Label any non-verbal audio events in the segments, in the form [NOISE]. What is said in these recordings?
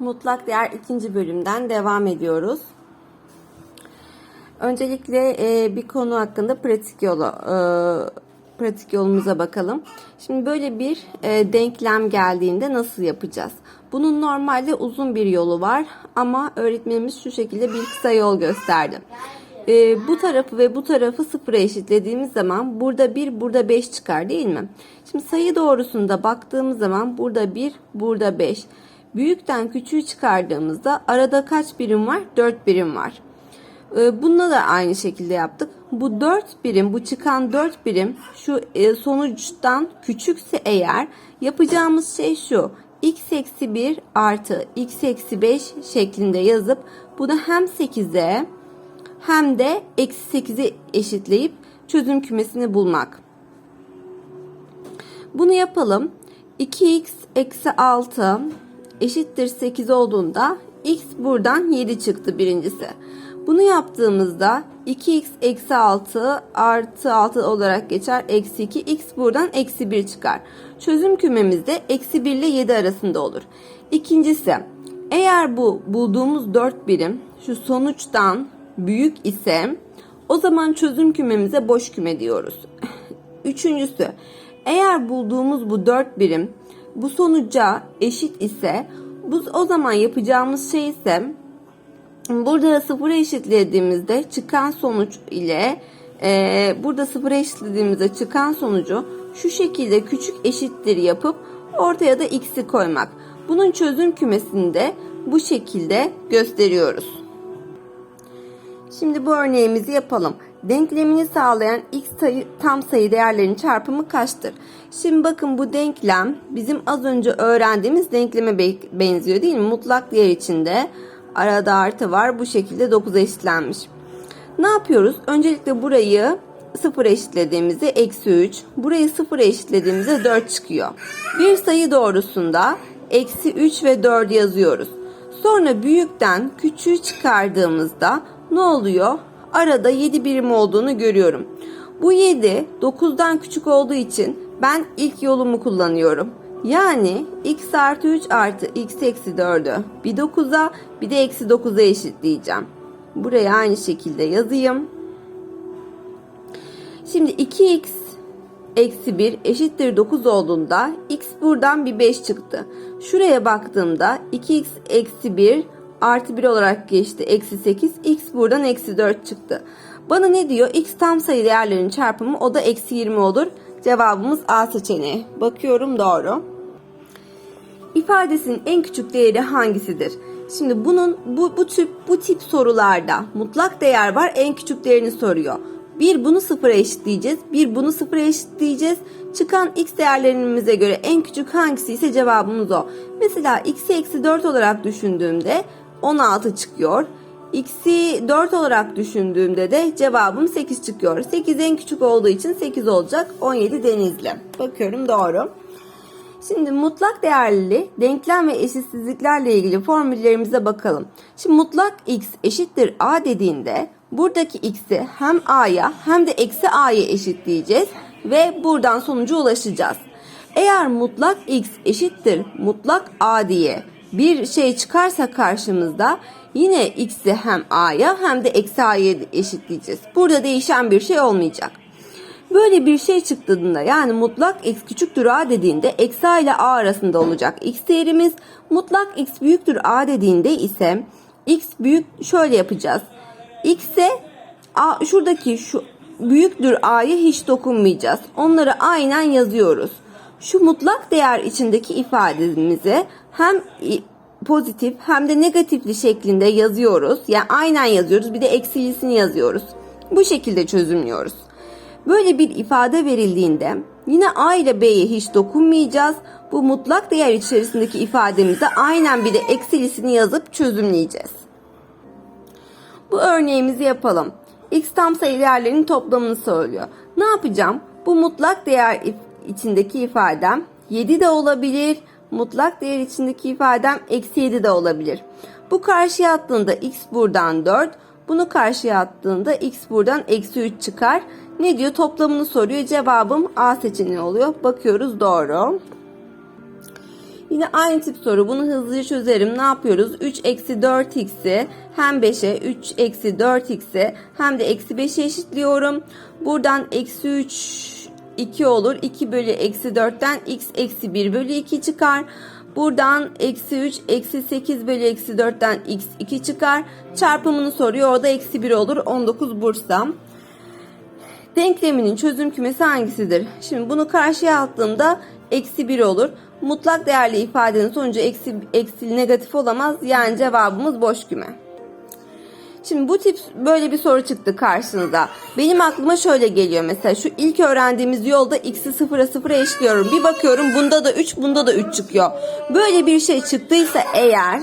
Mutlak değer ikinci bölümden devam ediyoruz. Öncelikle e, bir konu hakkında pratik yolu e, pratik yolumuza bakalım. Şimdi böyle bir e, denklem geldiğinde nasıl yapacağız? Bunun normalde uzun bir yolu var ama öğretmenimiz şu şekilde bir kısa yol gösterdi. E, bu tarafı ve bu tarafı sıfıra eşitlediğimiz zaman burada 1 burada 5 çıkar değil mi? Şimdi sayı doğrusunda baktığımız zaman burada 1 burada 5. Büyükten küçüğü çıkardığımızda arada kaç birim var? 4 birim var. Ee, Bununla da aynı şekilde yaptık. Bu 4 birim, bu çıkan 4 birim şu e, sonuçtan küçükse eğer yapacağımız şey şu. x eksi 1 artı x eksi 5 şeklinde yazıp bunu hem 8'e hem de eksi 8'e eşitleyip çözüm kümesini bulmak. Bunu yapalım. 2x eksi 6 eşittir 8 olduğunda x buradan 7 çıktı birincisi. Bunu yaptığımızda 2x eksi 6 artı 6 olarak geçer. Eksi 2 x buradan eksi 1 çıkar. Çözüm kümemizde eksi 1 ile 7 arasında olur. İkincisi eğer bu bulduğumuz 4 birim şu sonuçtan büyük ise o zaman çözüm kümemize boş küme diyoruz. [LAUGHS] Üçüncüsü eğer bulduğumuz bu 4 birim bu sonuca eşit ise bu o zaman yapacağımız şey ise burada sıfıra eşitlediğimizde çıkan sonuç ile e, burada sıfıra eşitlediğimizde çıkan sonucu şu şekilde küçük eşittir yapıp ortaya da x'i koymak. Bunun çözüm kümesini de bu şekilde gösteriyoruz. Şimdi bu örneğimizi yapalım. Denklemini sağlayan x sayı, tam sayı değerlerinin çarpımı kaçtır? Şimdi bakın bu denklem bizim az önce öğrendiğimiz denkleme be- benziyor değil mi? Mutlak değer içinde arada artı var. Bu şekilde 9'a eşitlenmiş. Ne yapıyoruz? Öncelikle burayı 0 eşitlediğimizde eksi 3. Burayı 0 eşitlediğimizde 4 çıkıyor. Bir sayı doğrusunda eksi 3 ve 4 yazıyoruz. Sonra büyükten küçüğü çıkardığımızda ne oluyor? Arada 7 birim olduğunu görüyorum. Bu 7 9'dan küçük olduğu için ben ilk yolumu kullanıyorum. Yani x artı 3 artı x eksi 4'ü bir 9'a bir de eksi 9'a eşitleyeceğim. Buraya aynı şekilde yazayım. Şimdi 2x eksi 1 eşittir 9 olduğunda x buradan bir 5 çıktı. Şuraya baktığımda 2x eksi 1 artı 1 olarak geçti. Eksi 8 x buradan eksi 4 çıktı. Bana ne diyor? x tam sayı değerlerinin çarpımı o da eksi 20 olur. Cevabımız A seçeneği. Bakıyorum doğru. İfadesinin en küçük değeri hangisidir? Şimdi bunun bu, bu tip bu tip sorularda mutlak değer var en küçük değerini soruyor. Bir bunu sıfıra eşitleyeceğiz. Bir bunu sıfıra eşitleyeceğiz. Çıkan x değerlerimize göre en küçük hangisi ise cevabımız o. Mesela x'i eksi 4 olarak düşündüğümde 16 çıkıyor. X'i 4 olarak düşündüğümde de cevabım 8 çıkıyor. 8 en küçük olduğu için 8 olacak. 17 denizli. Bakıyorum doğru. Şimdi mutlak değerli denklem ve eşitsizliklerle ilgili formüllerimize bakalım. Şimdi mutlak x eşittir a dediğinde buradaki x'i hem a'ya hem de eksi a'ya eşitleyeceğiz ve buradan sonuca ulaşacağız. Eğer mutlak x eşittir mutlak a diye bir şey çıkarsa karşımızda yine x'i hem a'ya hem de eksi a'ya eşitleyeceğiz. Burada değişen bir şey olmayacak. Böyle bir şey çıktığında yani mutlak x küçüktür a dediğinde eksi a ile a arasında olacak x değerimiz. Mutlak x büyüktür a dediğinde ise x büyük şöyle yapacağız. x'e a şuradaki şu büyüktür a'ya hiç dokunmayacağız. Onları aynen yazıyoruz. Şu mutlak değer içindeki ifademizi hem pozitif hem de negatifli şeklinde yazıyoruz. Yani aynen yazıyoruz. Bir de eksilisini yazıyoruz. Bu şekilde çözümlüyoruz. Böyle bir ifade verildiğinde yine A ile B'ye hiç dokunmayacağız. Bu mutlak değer içerisindeki ifademize aynen bir de eksilisini yazıp çözümleyeceğiz. Bu örneğimizi yapalım. X tam sayı değerlerinin toplamını söylüyor. Ne yapacağım? Bu mutlak değer içindeki ifadem 7 de olabilir. Mutlak değer içindeki ifadem eksi 7 de olabilir. Bu karşıya attığında x buradan 4. Bunu karşıya attığında x buradan eksi 3 çıkar. Ne diyor? Toplamını soruyor. Cevabım A seçeneği oluyor. Bakıyoruz doğru. Yine aynı tip soru. Bunu hızlıca çözerim. Ne yapıyoruz? 3 eksi 4x'i hem 5'e 3 eksi 4x'i hem de eksi 5'e eşitliyorum. Buradan eksi 3 2 olur. 2 bölü eksi 4'ten x eksi 1 bölü 2 çıkar. Buradan eksi 3 eksi 8 bölü eksi 4'ten x 2 çıkar. Çarpımını soruyor. O da eksi 1 olur. 19 Bursa. Denkleminin çözüm kümesi hangisidir? Şimdi bunu karşıya attığımda eksi 1 olur. Mutlak değerli ifadenin sonucu eksi, eksi negatif olamaz. Yani cevabımız boş küme. Şimdi bu tip böyle bir soru çıktı karşınıza. Benim aklıma şöyle geliyor mesela şu ilk öğrendiğimiz yolda x'i sıfıra sıfıra eşliyorum. Bir bakıyorum bunda da 3 bunda da 3 çıkıyor. Böyle bir şey çıktıysa eğer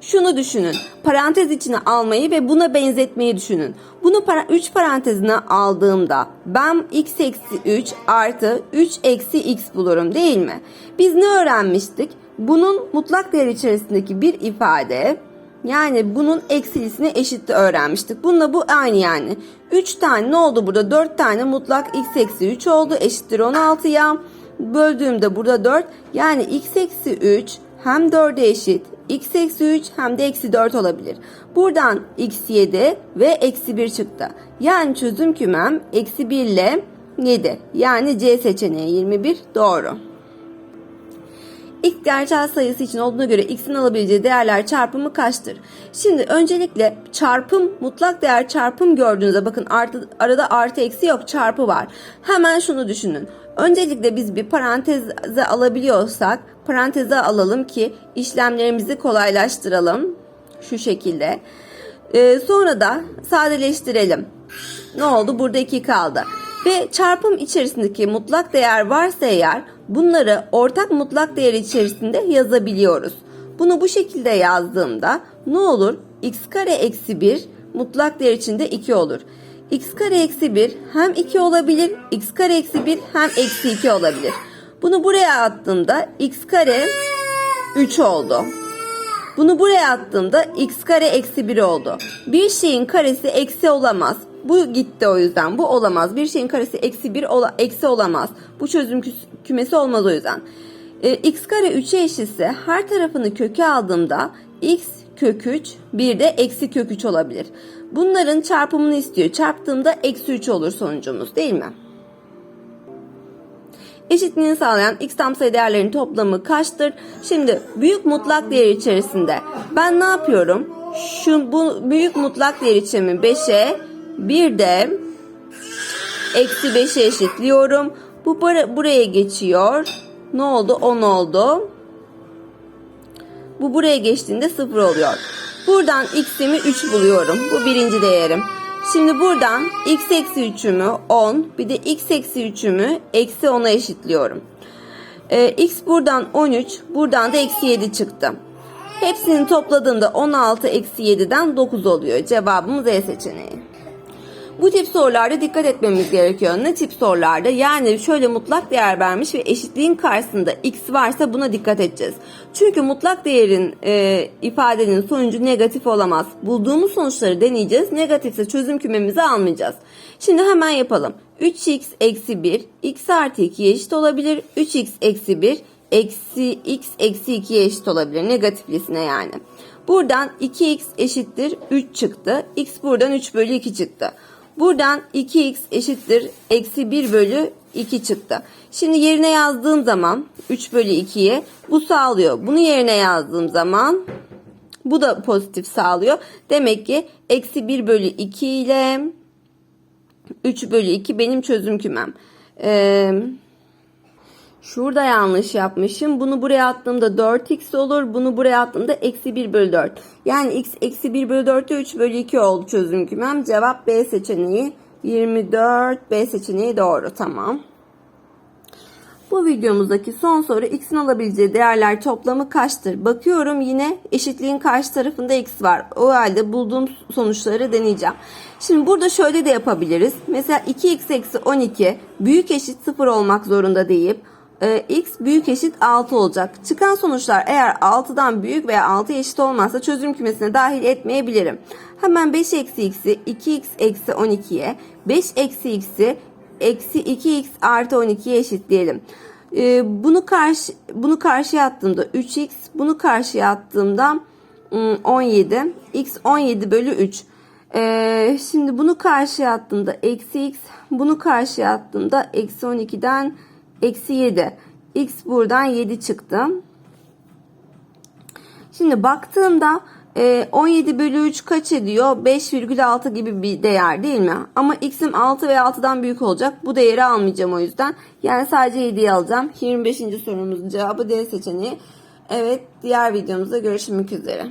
şunu düşünün. Parantez içine almayı ve buna benzetmeyi düşünün. Bunu 3 parantezine aldığımda ben x eksi 3 artı 3 eksi x bulurum değil mi? Biz ne öğrenmiştik? Bunun mutlak değer içerisindeki bir ifade yani bunun eksilisine eşitti öğrenmiştik. Bununla bu aynı yani. 3 tane ne oldu burada? 4 tane mutlak x eksi 3 oldu. Eşittir 16'ya. Böldüğümde burada 4. Yani x eksi 3 hem 4'e eşit. x eksi 3 hem de eksi 4 olabilir. Buradan x 7 ve eksi 1 çıktı. Yani çözüm kümem eksi 1 ile 7. Yani C seçeneği 21 doğru. X gerçel sayısı için olduğuna göre x'in alabileceği değerler çarpımı kaçtır? Şimdi öncelikle çarpım mutlak değer çarpım gördüğünüzde bakın artı, arada artı eksi yok çarpı var. Hemen şunu düşünün. Öncelikle biz bir paranteze alabiliyorsak paranteze alalım ki işlemlerimizi kolaylaştıralım. Şu şekilde. Ee, sonra da sadeleştirelim. Ne oldu? Burada 2 kaldı. Ve çarpım içerisindeki mutlak değer varsa eğer bunları ortak mutlak değer içerisinde yazabiliyoruz. Bunu bu şekilde yazdığımda ne olur? x kare eksi 1 mutlak değer içinde 2 olur. x kare eksi 1 hem 2 olabilir, x kare eksi 1 hem eksi 2 olabilir. Bunu buraya attığımda x kare 3 oldu. Bunu buraya attığımda x kare eksi 1 oldu. Bir şeyin karesi eksi olamaz. Bu gitti o yüzden. Bu olamaz. Bir şeyin karesi eksi 1 ola, eksi olamaz. Bu çözüm kü- kümesi olmaz o yüzden. Ee, x kare 3'e eşitse her tarafını köke aldığımda x kök 3 bir de eksi kök 3 olabilir. Bunların çarpımını istiyor. Çarptığımda eksi 3 olur sonucumuz değil mi? Eşitliğini sağlayan x tam sayı değerlerinin toplamı kaçtır? Şimdi büyük mutlak değer içerisinde ben ne yapıyorum? Şu bu büyük mutlak değer içimi 5'e bir de eksi 5'e eşitliyorum. Bu bura- buraya geçiyor. Ne oldu? 10 oldu. Bu buraya geçtiğinde 0 oluyor. Buradan x'imi 3 buluyorum. Bu birinci değerim. Şimdi buradan x eksi 3'ümü 10 bir de x eksi 3'ümü eksi 10'a eşitliyorum. Ee, x buradan 13 buradan da eksi 7 çıktı. Hepsini topladığımda 16 eksi 7'den 9 oluyor. Cevabımız E seçeneği. Bu tip sorularda dikkat etmemiz gerekiyor. Ne tip sorularda? Yani şöyle mutlak değer vermiş ve eşitliğin karşısında x varsa buna dikkat edeceğiz. Çünkü mutlak değerin e, ifadenin sonucu negatif olamaz. Bulduğumuz sonuçları deneyeceğiz. Negatifse çözüm kümemizi almayacağız. Şimdi hemen yapalım. 3x eksi 1 x artı 2'ye eşit olabilir. 3x eksi 1 eksi x eksi 2'ye eşit olabilir. Negatiflisine yani. Buradan 2x eşittir 3 çıktı. x buradan 3 bölü 2 çıktı. Buradan 2x eşittir eksi 1 bölü 2 çıktı. Şimdi yerine yazdığım zaman 3 bölü 2'yi bu sağlıyor. Bunu yerine yazdığım zaman bu da pozitif sağlıyor. Demek ki eksi 1 bölü 2 ile 3 bölü 2 benim çözüm kümem. Eee... Şurada yanlış yapmışım. Bunu buraya attığımda 4x olur. Bunu buraya attığımda eksi 1 bölü 4. Yani x eksi 1 bölü 4'te 3 bölü 2 oldu çözüm kümem. Cevap B seçeneği 24. B seçeneği doğru. Tamam. Bu videomuzdaki son soru x'in alabileceği değerler toplamı kaçtır? Bakıyorum yine eşitliğin karşı tarafında x var. O halde bulduğum sonuçları deneyeceğim. Şimdi burada şöyle de yapabiliriz. Mesela 2x eksi 12 büyük eşit 0 olmak zorunda deyip e, x büyük eşit 6 olacak. Çıkan sonuçlar eğer 6'dan büyük veya 6 eşit olmazsa çözüm kümesine dahil etmeyebilirim. Hemen 5 eksi x'i 2x eksi 12'ye 5 eksi x'i eksi 2x artı 12'ye eşitleyelim. Ee, bunu karşı bunu karşıya attığımda 3x, bunu karşıya attığımda ım, 17. x 17 bölü 3. Ee, şimdi bunu karşıya attığımda eksi x, bunu karşıya attığımda eksi 12'den eksi 7. x buradan 7 çıktı. Şimdi baktığımda e, 17 bölü 3 kaç ediyor? 5,6 gibi bir değer değil mi? Ama x'im 6 ve 6'dan büyük olacak. Bu değeri almayacağım o yüzden. Yani sadece 7'yi alacağım. 25. sorumuzun cevabı D seçeneği. Evet diğer videomuzda görüşmek üzere.